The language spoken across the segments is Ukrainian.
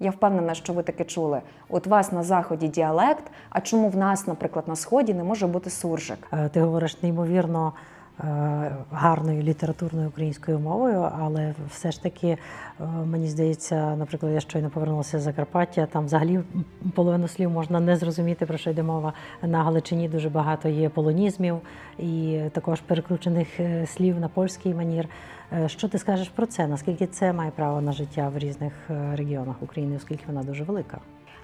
Я впевнена, що ви таке чули. От вас на заході діалект, а чому в нас, наприклад, на сході не може бути суржик? Е, Ти говориш неймовірно гарною літературною українською мовою, але все ж таки е, мені здається, наприклад, я щойно повернулася з Закарпаття. Там взагалі половину слів можна не зрозуміти, про що йде мова. На Галичині дуже багато є полонізмів і також перекручених е, слів на польський манір. Е, Що ти скажеш про це? Наскільки це має право на життя в різних е, регіонах України, оскільки вона дуже велика?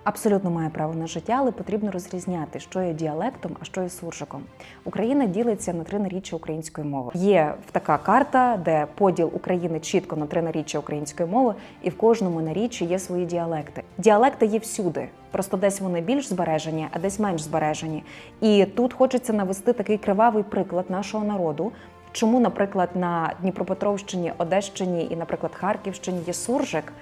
Абсолютно має право на життя, але потрібно розрізняти, що є діалектом, а що є суржиком. Україна ділиться на три наріччя української мови. Є така карта, де поділ України чітко на три наріччя української мови, і в кожному наріччі є свої діалекти. Діалекти є всюди. Просто десь вони більш збережені, а десь менш збережені. І тут хочеться навести такий кривавий приклад нашого народу. Чому, наприклад, на Дніпропетровщині, Одещині і, наприклад, Харківщині є суржик,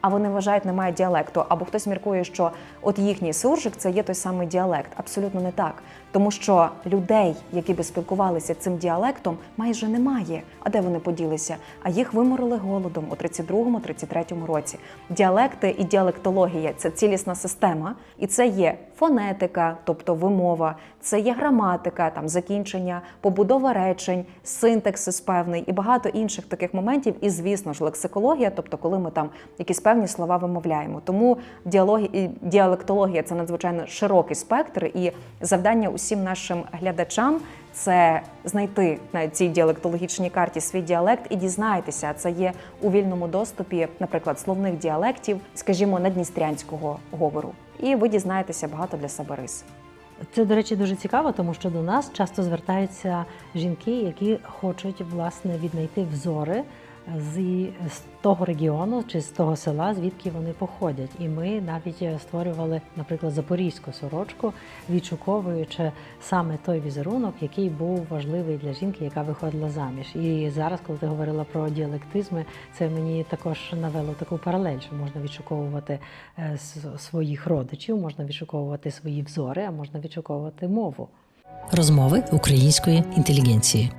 а вони вважають, немає діалекту. Або хтось міркує, що от їхній суржик це є той самий діалект. Абсолютно не так. Тому що людей, які би спілкувалися цим діалектом, майже немає. А де вони поділися? А їх виморили голодом у 32-33 році. Діалекти і діалектологія це цілісна система, і це є фонетика, тобто вимова, це є граматика, там закінчення, побудова речень, синтаксис певний і багато інших таких моментів. І, звісно ж, лексикологія, тобто, коли ми там якісь певні слова вимовляємо. Тому діалогі... діалектологія це надзвичайно широкий спектр, і завдання усім нашим глядачам. Це знайти на цій діалектологічній карті свій діалект і дізнайтеся. Це є у вільному доступі, наприклад, словних діалектів, скажімо, надністрянського говору. І ви дізнаєтеся багато для себе рис. Це, до речі, дуже цікаво, тому що до нас часто звертаються жінки, які хочуть власне віднайти взори з, того регіону чи з того села, звідки вони походять. І ми навіть створювали, наприклад, запорізьку сорочку, відшуковуючи саме той візерунок, який був важливий для жінки, яка виходила заміж. І зараз, коли ти говорила про діалектизми, це мені також навело таку паралель, що можна відшуковувати е, своїх родичів, можна відшуковувати свої взори, а можна відшуковувати мову. Розмови української інтелігенції.